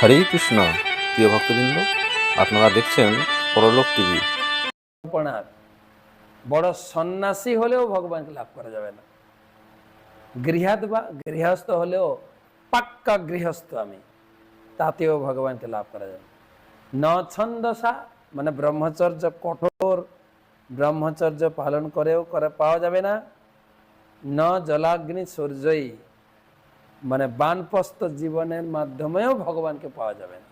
হরে কৃষ্ণ। প্রিয় ভক্তবৃন্দ, আপনারা দেখছেন পরলোক টিভি। বড় সন্ন্যাসী হলেও ভগবানকে লাভ করা যাবে না। গৃহাত বা গৃহস্থ হলেও পাক্কা গৃহস্থ আমি, তাতেও ভগবানকে লাভ করা যাবে ন ছন্দসা মানে ব্রহ্মচর্য কঠোর, ব্রহ্মচর্য পালন করেও করে, পাওয়া যাবে না। ন জলাগ্নি সূর্যই মানে বানপ্রস্থ জীবনের মাধ্যমেও ভগবানকে পাওয়া যাবে না।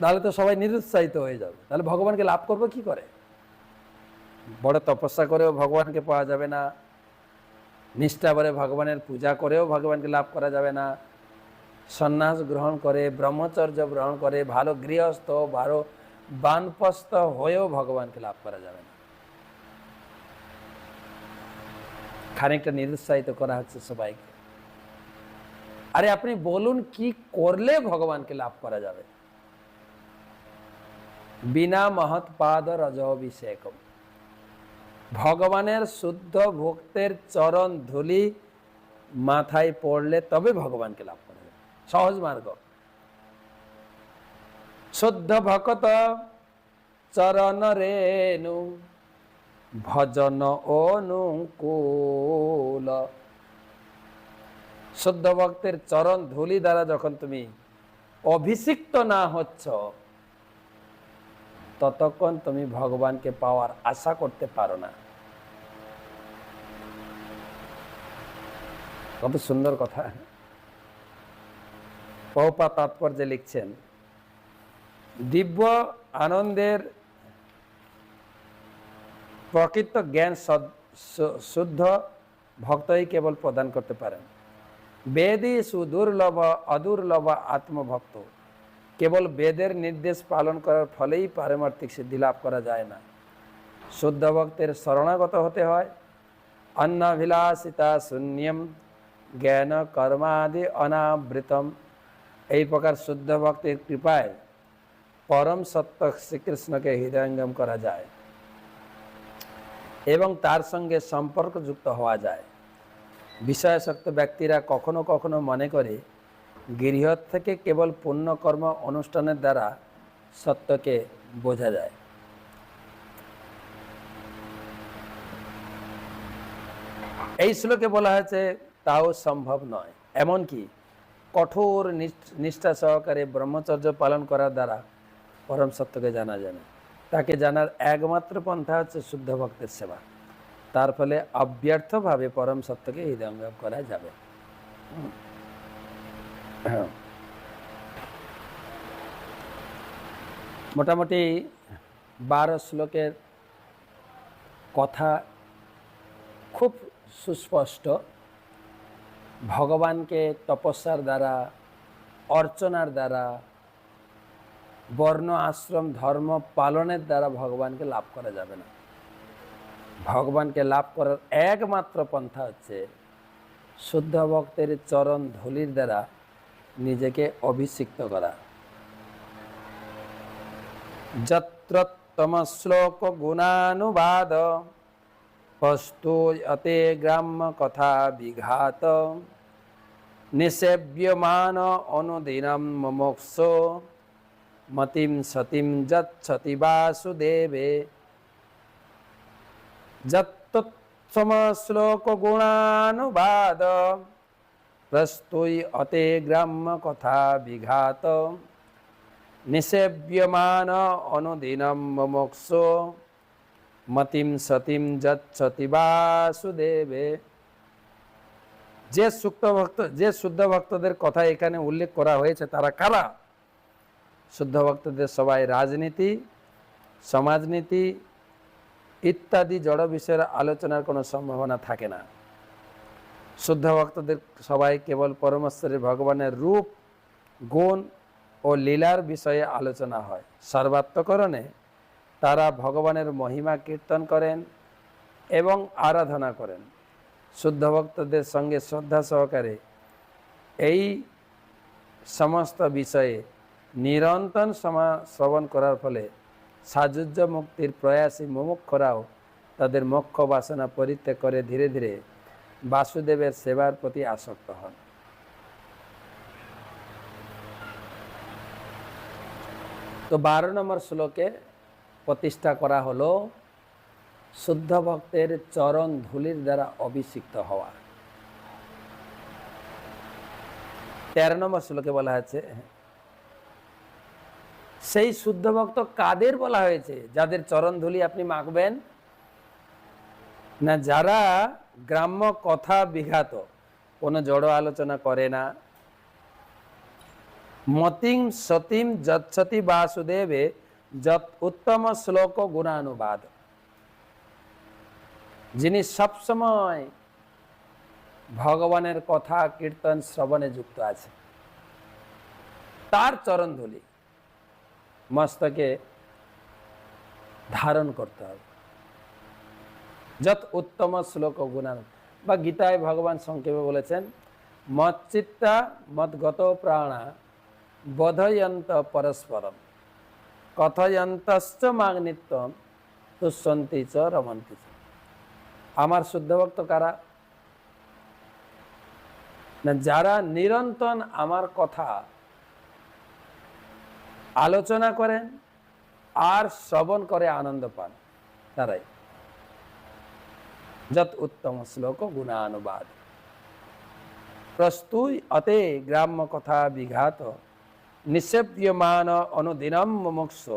তাহলে তো সবাই নিরুৎসাহিত হয়ে যাবে। তাহলে ভগবানকে লাভ করব কি করে? বড় তপস্যা করেও ভগবানকে পাওয়া যাবে না। নিষ্ঠা করে ভগবানের পূজা করেও ভগবানকে লাভ করা যাবে না। সন্ন্যাস গ্রহণ করে, ব্রহ্মচর্য গ্রহণ করে, ভালো গৃহস্থ, ভালো বানপ্রস্থ হয়েও ভগবানকে লাভ করা যাবে না। খানিকটা নিরুৎসাহিত করা হচ্ছে সবাইকে। আরে আপনি বলুন কি করলে ভগবানকে লাভ করা যাবে? বিনা মহৎ পাদ রজ অভিষেকম ভগবানের শুদ্ধ ভক্তের চরণ ধুলি মাথায় পড়লে তবে ভগবানকে লাভ করা যাবে। সহজ মার্গ। শুদ্ধ ভকত চরণ রেণু ভজন অনুকূল। শুদ্ধ ভক্তের চরণ ধুলি দ্বারা যখন তুমি অভিষিক্ত না হচ্ছ, ততক্ষণ তুমি ভগবানকে পাওয়ার আশা করতে পারো না। কত সুন্দর কথা। পৌপা তাৎপর্যে লিখছেন, দিব্য আনন্দের প্রকৃত জ্ঞান শুদ্ধ ভক্তই কেবল প্রদান করতে পারেন। বেদই সুদুর্লভ, অদুর্লভ আত্মভক্ত। কেবল বেদের নির্দেশ পালন করার ফলেই পারমার্থিক সিদ্ধি লাভ করা যায় না। শুদ্ধ ভক্তের শরণাগত হতে হয়। অন্নাভিলাষিতা শূন্যম, জ্ঞান কর্মাদি অনাবৃতম। এই প্রকার শুদ্ধ ভক্তের কৃপায় পরম সত্য শ্রীকৃষ্ণকে হৃদয়ঙ্গম করা যায়। এবং তার সঙ্গে সম্পর্কযুক্ত হওয়া যায়। বিষয়াসক্ত ব্যক্তিরা কখনো কখনো মনে করে গৃহ থেকে কেবল পুণ্যকর্ম অনুষ্ঠানের দ্বারা সত্যকে বোঝা যায়। এই শ্লোকে বলা হয়েছে, তাও সম্ভব নয়। এমনকি কঠোর নিষ্ঠা সহকারে ব্রহ্মচর্য পালন করার দ্বারা পরম সত্যকে জানা যায় না। তাকে জানার একমাত্র পন্থা হচ্ছে শুদ্ধ ভক্তের সেবা তার ফলে অব্যর্থভাবে পরম সত্যকে হৃদয়ঙ্গম করা যাবে। মোটামুটি বারো শ্লোকের কথা খুব সুস্পষ্ট ভগবানকে তপস্যার দ্বারা, অর্চনার দ্বারা বর্ণ, আশ্রম, ধর্ম পালনের দ্বারা ভগবানকে লাভ করা যাবে না। ভগবানকে লাভ করার একমাত্র পন্থা হচ্ছে শুদ্ধ ভক্তের চরণ ধুলির দ্বারা নিজেকে অভিষিক্ত করা। যত্রতম শ্লোক গুণানুবাদ পস্তু অতে গ্রাম্য কথা বিঘাত, নিষেব্যমান অনুদিনম মমোক্ষ মতিম সতিম যচ্ছতি বাসুদেবে। যত্তম শ্লোক গুণানুবাদ প্রস্তুই অতে গ্রাম্য কথা বিঘাত। নিষেব্যমান অনুদিনম মমোক্ষ। মতিম সতিম যচ্ছতি বাসুদেবে। যে সুক্ত ভক্ত যে শুদ্ধ ভক্তদের কথা এখানে উল্লেখ করা হয়েছে, তারা কারা? শুদ্ধ ভক্তদের সবাই রাজনীতি, সমাজনীতি ইত্যাদি জড় বিষয়ের আলোচনার কোনো সম্ভাবনা থাকে না। শুদ্ধ ভক্তদের সবাই কেবল পরমেশ্বরের ভগবানের রূপ, গুণ ও লীলার বিষয়ে আলোচনা হয়। সর্বাত্মকরণে তারা ভগবানের মহিমা কীর্তন করেন এবং আরাধনা করেন। শুদ্ধ ভক্তদের সঙ্গে শ্রদ্ধা সহকারে এই সমস্ত বিষয়ে নিরন্তর সমা শ্রবণ করার ফলে সাজুজ্য মুক্তির প্রয়াসী মুমুক্ষরাও তাদের মোক্ষ বাসনা পরিত্যাগ করে ধীরে ধীরে বাসুদেবের সেবার প্রতি আসক্ত হন। তো বারো নম্বর শ্লোকে প্রতিষ্ঠা করা হলো, শুদ্ধ ভক্তের চরণ ধুলির দ্বারা অভিষিক্ত হওয়া। তেরো নম্বর শ্লোকে বলা হয়েছে সেই শুদ্ধ ভক্ত কাদের বলা হয়েছে? যাদের চরণ ধুলি আপনি মাখবেন? না, যারা গ্রাম্য কথা বিঘাত, কোনো জড় আলোচনা করে না। মতিং সতীম যৎসতি বাসুদেবে যত উত্তম শ্লোক গুণানুবাদ। যিনি সবসময় ভগবানের কথা কীর্তন শ্রবণে যুক্ত আছে তার চরণধুলি মস্তকে ধারণ করতে হবে। যত উত্তম শ্লোক গুণান। বা গীতায় ভগবান সংক্ষেপে বলেছেন মৎচিত্তা মৎগত প্রাণা, বোধয়ন্ত পরস্পরম। কথয়ন্তশ্চ মাগনিত্যম তুষ্যন্তি চ রমন্তি চ। আমার শুদ্ধ ভক্ত কারা? না, যারা নিরন্তর আমার কথা আলোচনা করেন আর শ্রবণ করে আনন্দ পান। তারাই যত উত্তম শ্লোক গুণানুবাদ। প্রস্তুই অতে গ্রাম্য কথা বিঘাত। নিষেপ্যমান অনুদিনম মুমুক্ষ।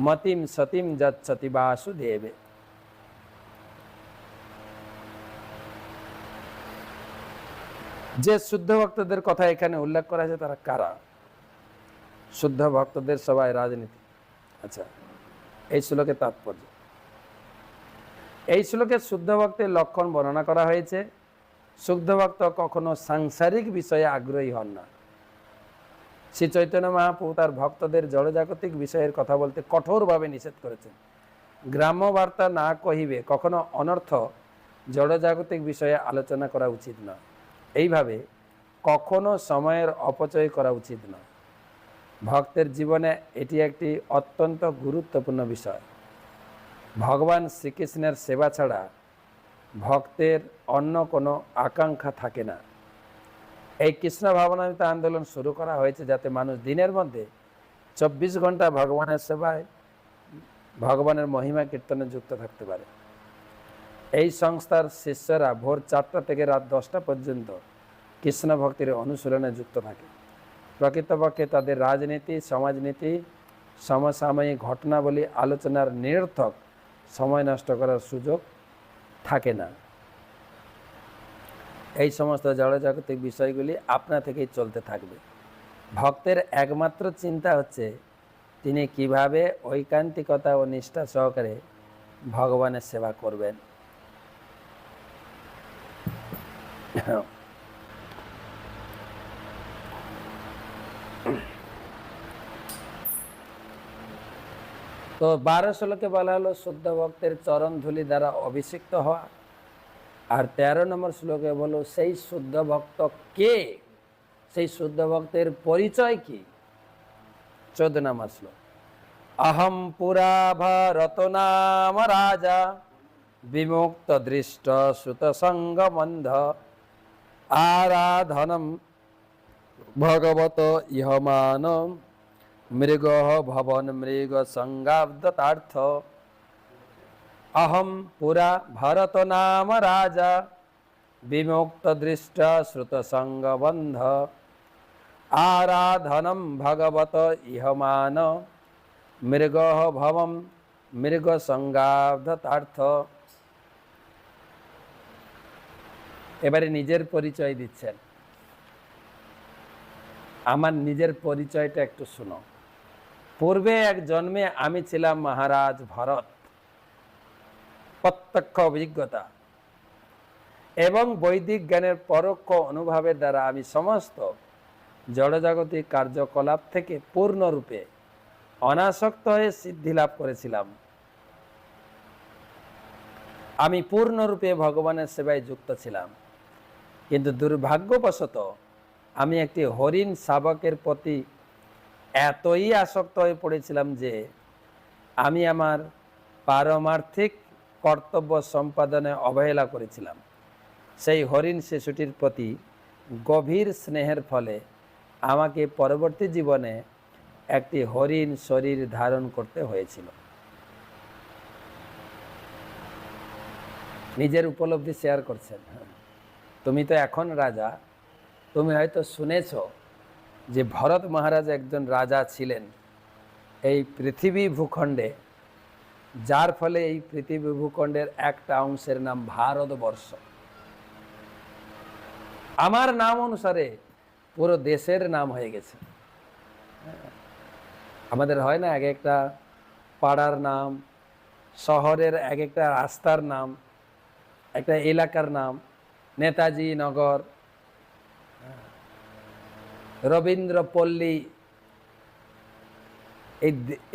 মতিম সতিম যৎসতি বাসুদেবে। যে শুদ্ধ ভক্তদের কথা এখানে উল্লেখ করা আছে তারা কারা? শুদ্ধ ভক্তদের সবাই রাজনীতি। আচ্ছা। এই শ্লোকের তাৎপর্য। এই শ্লোকে শুদ্ধ ভক্তের লক্ষণ বর্ণনা করা হয়েছে শুদ্ধ ভক্ত কখনো সাংসারিক বিষয়ে আগ্রহী হন না। শ্রী চৈতন্য মহাপ্রভু তার ভক্তদের জড়জাগতিক বিষয়ের কথা বলতে কঠোরভাবে নিষেধ করেছেন। গ্রাম্য বার্তা না কহিবে কখনো অনর্থ জড়জাগতিক বিষয়ে আলোচনা করা উচিত নয়। এইভাবে কখনো সময়ের অপচয় করা উচিত নয়। ভক্তের জীবনে এটি একটি অত্যন্ত গুরুত্বপূর্ণ বিষয়। ভগবান শ্রীকৃষ্ণের সেবা ছাড়া ভক্তের অন্য কোনো আকাঙ্ক্ষা থাকে না। এই কৃষ্ণ ভাবনামিত আন্দোলন শুরু করা হয়েছে যাতে মানুষ দিনের মধ্যে চব্বিশ ঘণ্টা ভগবানের সেবায় ভগবানের মহিমা কীর্তনে যুক্ত থাকতে পারে। এই সংস্থার শিষ্যরা ভোর চারটা থেকে রাত দশটা পর্যন্ত কৃষ্ণ ভক্তির অনুশীলনে যুক্ত থাকে। প্রকৃতপক্ষে তাদের রাজনীতি, সমাজনীতি, সমসাময়িক ঘটনাবলী, আলোচনার নিরর্থক সময় নষ্ট করার সুযোগ থাকে না। এই সমস্ত জড়জাগতিক বিষয়গুলি আপনা থেকেই চলতে থাকবে। ভক্তের একমাত্র চিন্তা হচ্ছে, তিনি কীভাবে ঐকান্তিকতা ও নিষ্ঠা সহকারে ভগবানের সেবা করবেন। তো বারো ষোলোকে বলা হলো, শুদ্ধ ভক্তের চরণ ধুলি দ্বারা অভিষিক্ত হওয়া। আর তেরো নম্বর শ্লোকে বলো, সেই শুদ্ধ ভক্ত কে? সেই শুদ্ধ ভক্তের পরিচয় কি? চোদ্দ নম্বর শ্লোক, অহম পুরা ভরত নাম রাজা, বিমুক্ত দৃষ্ট সুত সঙ্গবন্ধ আরাধনম ভগবত মৃগ ভবন মৃগ সংগাব্দতার্থ। অহম পুরা ভরত নাম রাজা। বিমুক্ত দৃষ্ট শ্রুত সঙ্গবন্ধ আরাধনম ভগবত ইহমান মৃগ ভবম মৃগ সংগাব্দতার্থ। এবারে নিজের পরিচয় দিচ্ছেন। আমার নিজের পরিচয়টা একটু শুনো। পূর্বে এক জন্মে আমি ছিলাম মহারাজ ভরত। প্রত্যক্ষ অভিজ্ঞতা। এবং বৈদিক জ্ঞানের পরোক্ষ অনুভবের দ্বারা আমি সমস্ত জড়জাগতিক কার্যকলাপ থেকে পূর্ণরূপে অনাসক্ত হয়ে সিদ্ধি লাভ করেছিলাম। আমি পূর্ণরূপে ভগবানের সেবায় যুক্ত ছিলাম। কিন্তু দুর্ভাগ্যবশত আমি একটি হরিণ শাবকের প্রতি এতই আসক্ত হয়ে পড়েছিলাম যে আমি আমার পারমার্থিক কর্তব্য সম্পাদনে অবহেলা করেছিলাম। সেই হরিণ শিশুটির প্রতি গভীর স্নেহের ফলে আমাকে পরবর্তী জীবনে একটি হরিণ শরীর ধারণ করতে হয়েছিল। নিজের উপলব্ধি শেয়ার করছেন। তুমি তো এখন রাজা। তুমি হয়তো শুনেছ যে ভরত মহারাজ একজন রাজা ছিলেন, এই পৃথিবী ভূখণ্ডে, যার ফলে এই পৃথিবী ভূখণ্ডের একটা অংশের নাম ভারতবর্ষ। আমার নাম অনুসারে পুরো দেশের নাম হয়ে গেছে। আমাদের হয় না এক একটা পাড়ার নাম, শহরের এক একটা রাস্তার নাম, একটা এলাকার নাম, নেতাজি নগর রবীন্দ্রপল্লী এই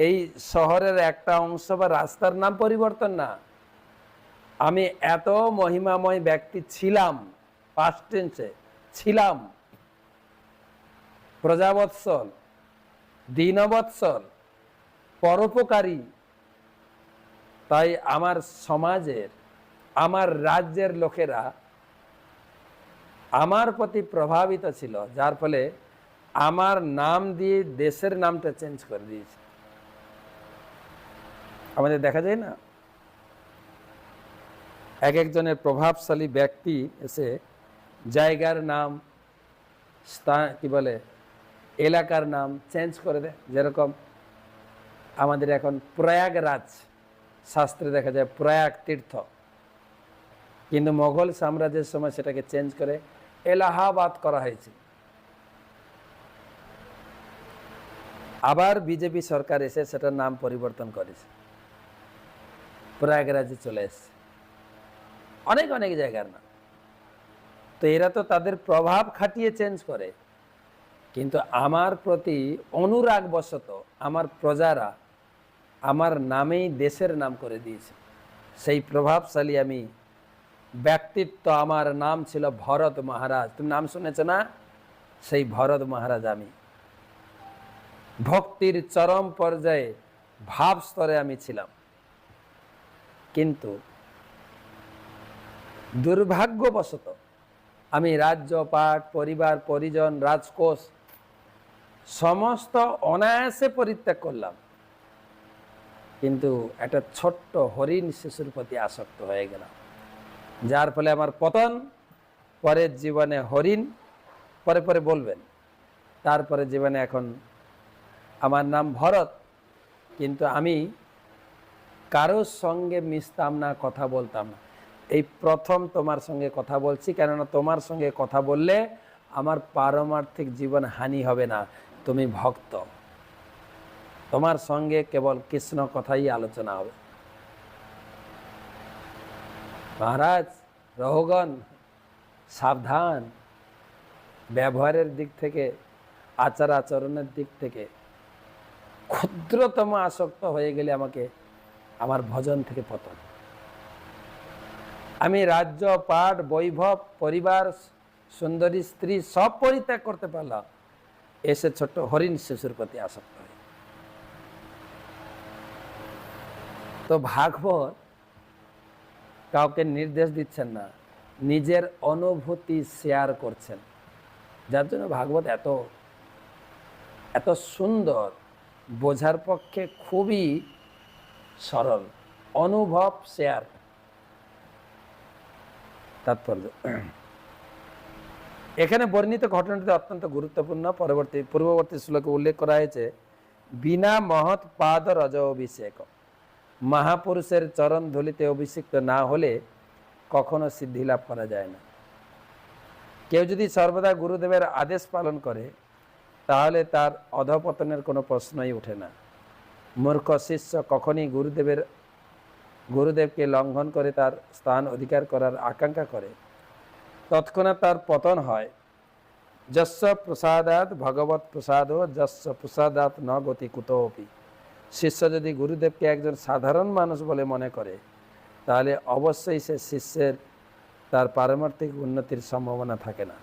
এই শহরের একটা অংশ বা রাস্তার নাম পরিবর্তন না। আমি এত মহিমাময় ব্যক্তি ছিলাম পাস্ট টেন্সে ছিলাম। প্রজাবৎসল, দীনবৎসল, পরোপকারী। তাই আমার সমাজের, আমার রাজ্যের লোকেরা আমার প্রতি প্রভাবিত ছিল, যার ফলে আমার নাম দিয়ে দেশের নামটা চেঞ্জ করে দিয়েছে। আমাদের দেখা যায় না? এক একজনের প্রভাবশালী ব্যক্তি এসে জায়গার নাম, স্থান, কি বলে, এলাকার নাম চেঞ্জ করে দেয়। যেরকম আমাদের এখন প্রয়াগরাজ শাস্ত্রে দেখা যায়, প্রয়াগ তীর্থ। কিন্তু মোগল সাম্রাজ্যের সময় সেটাকে চেঞ্জ করে এলাহাবাদ করা হয়েছে। আবার বিজেপি সরকার এসে সেটার নাম পরিবর্তন করেছে। প্রয়াগরাজে চলে এসছে। অনেক অনেক জায়গার নাম। তো এরা তো তাদের প্রভাব খাটিয়ে চেঞ্জ করে। কিন্তু আমার প্রতি অনুরাগ বশত আমার প্রজারা আমার নামেই দেশের নাম করে দিয়েছে। সেই প্রভাবশালী আমি ব্যক্তিত্ব আমার নাম ছিল ভরত মহারাজ। তুমি নাম শুনেছ না? সেই ভরত মহারাজ আমি। ভক্তির চরম পর্যায়ে ভাব স্তরে আমি ছিলাম। কিন্তু দুর্ভাগ্যবশত আমি রাজ্য, পাট, পরিবার, পরিজন, রাজকোষ সমস্ত অনায়াসে পরিত্যাগ করলাম। কিন্তু একটা ছোট্ট হরিণ শিশুর প্রতি আসক্ত হয়ে গেলাম। যার ফলে আমার পতন, পরের জীবনে হরিণ, পরে পরে বলবেন, তারপরে জীবনে এখন আমার নাম ভরত, কিন্তু আমি কারোর সঙ্গে মিশতাম না, কথা বলতাম না। এই প্রথম তোমার সঙ্গে কথা বলছি, কেননা তোমার সঙ্গে কথা বললে আমার পারমার্থিক জীবন হানি হবে না, তুমি ভক্ত। তোমার সঙ্গে কেবল কৃষ্ণ কথাই আলোচনা হবে। মহারাজ রহগণ সাবধান। ব্যবহারের দিক থেকে আচার আচরণের দিক থেকে ক্ষুদ্রতম আসক্ত হয়ে গেলে আমাকে আমার ভজন থেকে পতন। আমি রাজ্য পাঠ বৈভব, পরিবার, সুন্দরী, স্ত্রী সব পরিত্যাগ করতে পারলাম। এসে ছোট্ট হরিণ শিশুর প্রতি আসক্ত হয়ে তো ভাগবত কাউকে নির্দেশ দিচ্ছেন না, নিজের অনুভূতি শেয়ার করছেন। যার জন্য ভাগবত এত এত সুন্দর বোঝার পক্ষে খুবই সরল। অনুভব শেয়ার। তাৎপর্য। এখানে বর্ণিত ঘটনাটি অত্যন্ত গুরুত্বপূর্ণ। পরবর্তী, পূর্ববর্তী শ্লোকে উল্লেখ করা হয়েছে, বিনা মহৎ পাদ রজ অভিষেক। মহাপুরুষের চরণ ধুলিতে অভিষিক্ত না হলে কখনো সিদ্ধি লাভ করা যায় না। কেউ যদি সর্বদা গুরুদেবের আদেশ পালন করে তাহলে তার অধপতনের কোনো প্রশ্নই ওঠে না। মূর্খ শিষ্য কখনই গুরুদেবের, গুরুদেবকে লঙ্ঘন করে তার স্থান অধিকার করার আকাঙ্ক্ষা করে। তৎক্ষণাৎ তার পতন হয়। যস্য প্রসাদাত ভগবত প্রসাদ যস্য প্রসাদাত ন গতি কুতোপি। শিষ্য যদি গুরুদেবকে একজন সাধারণ মানুষ বলে মনে করে, তাহলে অবশ্যই সে শিষ্যের তার পারমার্থিক উন্নতির সম্ভাবনা থাকে না।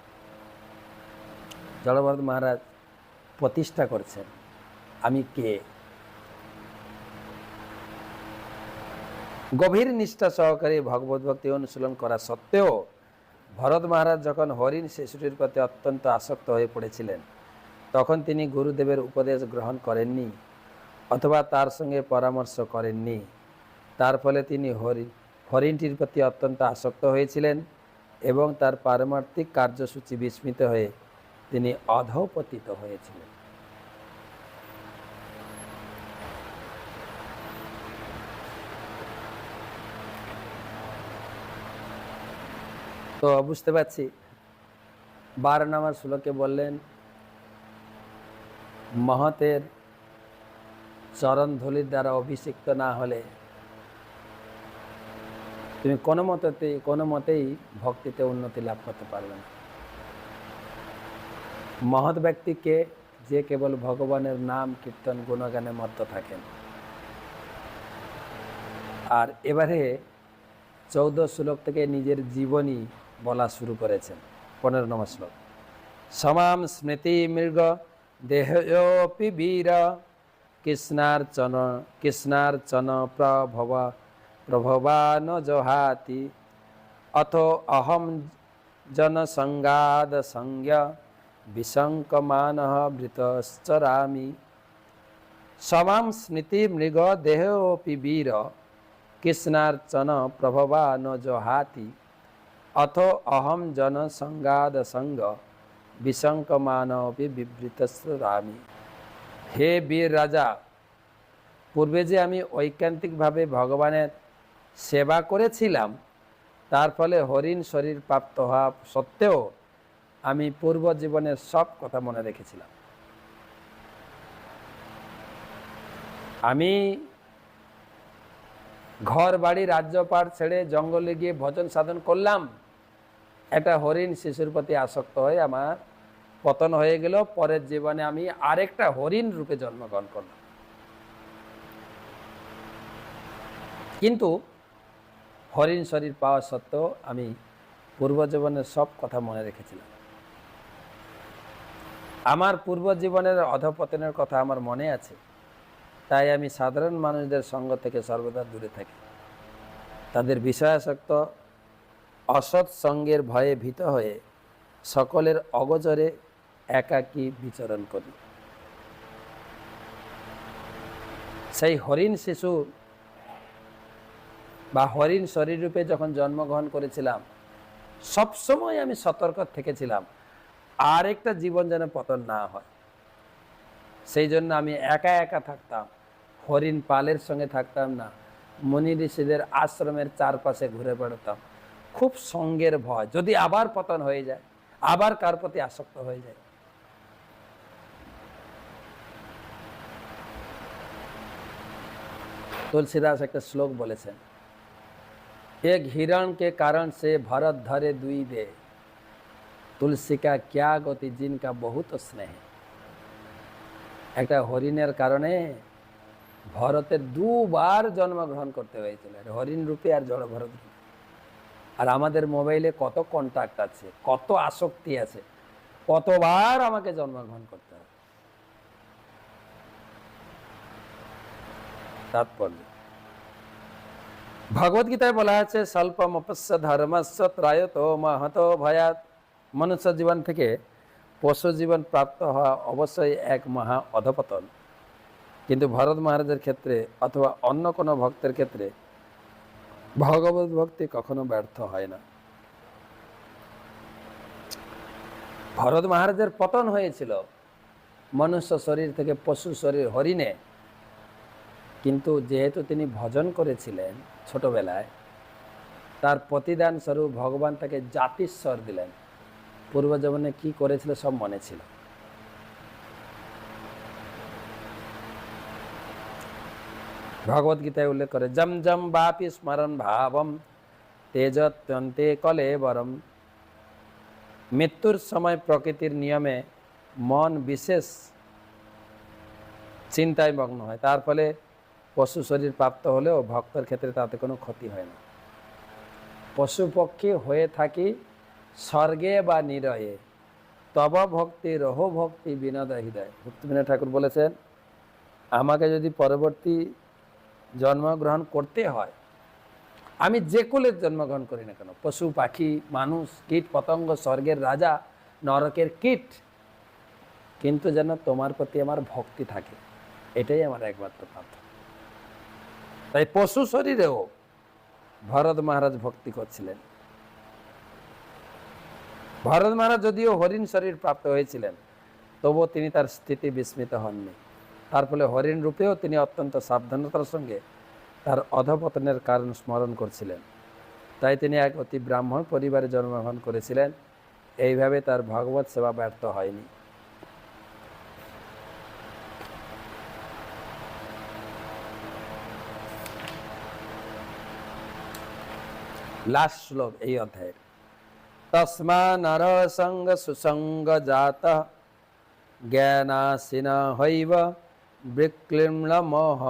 জড়ভরত মহারাজ প্রতিষ্ঠা করছেন। আমি কে? গভীর নিষ্ঠা সহকারে ভগবত ভক্তি অনুশীলন করা সত্ত্বেও ভরত মহারাজ যখন হরিণ শিশুটির প্রতি অত্যন্ত আসক্ত হয়ে পড়েছিলেন, তখন তিনি গুরুদেবের উপদেশ গ্রহণ করেননি অথবা তার সঙ্গে পরামর্শ করেননি। তার ফলে তিনি হরি, হরিণটির প্রতি অত্যন্ত আসক্ত হয়েছিলেন এবং তার পারমার্থিক কার্যসূচি বিস্মিত হয়ে তিনি অধপতিত হয়েছিলেন। তো বুঝতে পারছি, বারো নম্বর শ্লোকে বললেন, মহতের চরণ ধুলির দ্বারা অভিষিক্ত না হলে তুমি কোনো মতেতে কোনো মতেই ভক্তিতে উন্নতি লাভ করতে পারবে না। মহৎ ব্যক্তিকে যে কেবল ভগবানের নাম, কীর্তন, গুণগানে মত্ত থাকেন। আর এবারে চৌদ্দ শ্লোক থেকে নিজের জীবনী বলা শুরু করেছেন, পনেরো নম্বর শ্লোক। সমাম স্মৃতি মৃগ দেহপি বীর, কৃষ্ণার্চন কৃষ্ণার্চন প্রভব, প্রভবান জহাতি। অথ অহম জনসংগাদ সংজ্ঞ বিশঙ্কমান ভৃতশ্চরামি সমাম স্মৃতি মৃগ দেহপি বীর কৃষ্ণার্চন প্রভবান জহাতি অথ অহম জনসংগাদ সঙ্গ বিশঙ্কমানপি বিবৃতস্রামি হে বীর রাজা পূর্বে যে আমি ঐকান্তিকভাবে ভগবানের সেবা করেছিলাম, তার ফলে হরিণ শরীর প্রাপ্ত হওয়া সত্ত্বেও আমি পূর্ব জীবনের সব কথা মনে রেখেছিলাম। আমি ঘর, বাড়ি, রাজ্যপাট ছেড়ে জঙ্গলে গিয়ে ভজন সাধন করলাম। একটা হরিণ শিশুর প্রতি আসক্ত হয়ে আমার পতন হয়ে গেল। পরের জীবনে আমি আরেকটা হরিণ রূপে জন্মগ্রহণ করলাম। কিন্তু হরিণ শরীর পাওয়া সত্ত্বেও আমি পূর্ব জীবনের সব কথা মনে রেখেছিলাম। আমার পূর্ব জীবনের অধপতনের কথা আমার মনে আছে। তাই আমি সাধারণ মানুষদের সঙ্গ থেকে সর্বদা দূরে থাকি। তাদের বিষয়াসক্ত, অসৎ সঙ্গের ভয়ে ভীত হয়ে সকলের অগচরে একাকী বিচরণ করি। সেই হরিণ শিশু বা হরিণ শরীররূপে যখন জন্মগ্রহণ করেছিলাম, সবসময় আমি সতর্ক থেকেছিলাম। আর একটা জীবন যেন পতন না হয়। সেই জন্য আমি একা একা থাকতাম, হরিণ পালের সঙ্গে থাকতাম না, মনি ঋষিদের আশ্রমের চারপাশে ঘুরে বেড়াতাম। খুব সঙ্গের ভয়, যদি আবার পতন হয়ে যায়, আবার কার প্রতি আসক্ত হয়ে যায়? তুলসীদাস একটা শ্লোক বলেছেন, এক হিরণকে কারণ সে ভরত ধরে দুই দেয় তুলসী কা ক্যা গতি জিনকা বহুত স্নেহ। একটা হরিণের কারণে ভরতের দুবার জন্মগ্রহণ করতে হয়েছিল। হরিণ রূপে আর জড় ভরত আর আমাদের মোবাইলে কত কন্ট্যাক্ট আছে, কত আসক্তি আছে, কতবার আমাকে জন্মগ্রহণ করতে হবে তাৎপর্য। ভগবত গীতায় বলা আছে স্বল্প অপস্য ধর্মস্য ত্রায়ত মাহত ভয়াত মনুষ্য জীবন থেকে পশু জীবন প্রাপ্ত হওয়া অবশ্যই এক মহা অধপতন। কিন্তু ভরত মহারাজের ক্ষেত্রে অথবা অন্য কোনো ভক্তের ক্ষেত্রে ভগবত ভক্তি কখনো ব্যর্থ হয় না। ভরত মহারাজের পতন হয়েছিল মনুষ্য শরীর থেকে পশু শরীর হরিণে। কিন্তু যেহেতু তিনি ভজন করেছিলেন ছোটবেলায়, তার প্রতিদান স্বরূপ ভগবান তাকে জাতিস্বর দিলেন। পূর্বজীবনে কি করেছিল সব মনে ছিল। ভগবত গীতায় উল্লেখ করে, জম জম বাপি স্মরণ ভাবম তেজত্যন্তে কলে বরম মৃত্যুর সময় প্রকৃতির নিয়মে মন বিশেষ চিন্তায় মগ্ন হয়। তার ফলে পশু শরীর প্রাপ্ত হলেও ভক্তের ক্ষেত্রে তাতে কোনো ক্ষতি হয় না। পশু পক্ষী হয়ে থাকি স্বর্গে বা নিরয়ে, তব ভক্তি, রহ ভক্তি, বিনোদ হৃদয়। ভক্তিবিনোদ ঠাকুর বলেছেন, আমাকে যদি পরবর্তী জন্মগ্রহণ করতে হয়, আমি যে কুলের জন্মগ্রহণ করি না কেন? পশু, পাখি, মানুষ, কীট, পতঙ্গ, স্বর্গের রাজা, নরকের কীট, কিন্তু যেন তোমার প্রতি আমার ভক্তি থাকে। এটাই আমার একমাত্র প্রার্থনা। তাই পশু শরীরেও ভরত মহারাজ ভক্তি করছিলেন। ভরত মহারাজ যদিও হরিণ শরীর প্রাপ্ত হয়েছিলেন, তবুও তিনি তার স্থিতি বিস্মিত হননি। তার ফলে হরিণ রূপেও তিনি অত্যন্ত সাবধানতার সঙ্গে তার অধপতনের কারণ স্মরণ করছিলেন। তাই তিনি এক অতি ব্রাহ্মণ পরিবারে জন্মগ্রহণ করেছিলেন। এইভাবে তার ভগবত সেবা ব্যর্থ হয়নি। লাস্ট শ্লোক এই অধ্যায়ের। তস্মা নর সঙ্গ সুসঙ্গ জাত জ্ঞানাসিন হৈব বিক্লিম্ন মোহ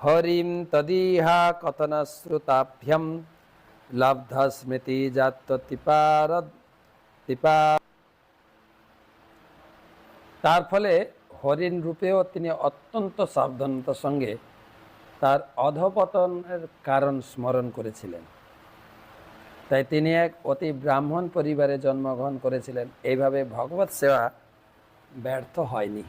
হরিম তদিহা কথন শ্রুতাভ্যম লব্ধ স্মৃতি জাত তার ফলে হরিণ রূপেও তিনি অত্যন্ত সাবধানতার সঙ্গে তার অধপতনের কারণ স্মরণ করেছিলেন। তাই তিনি এক অতি ব্রাহ্মণ পরিবারে জন্মগ্রহণ করেছিলেন। এইভাবে ভগবত সেবা ব্যর্থ হয়নি।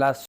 লাস্ট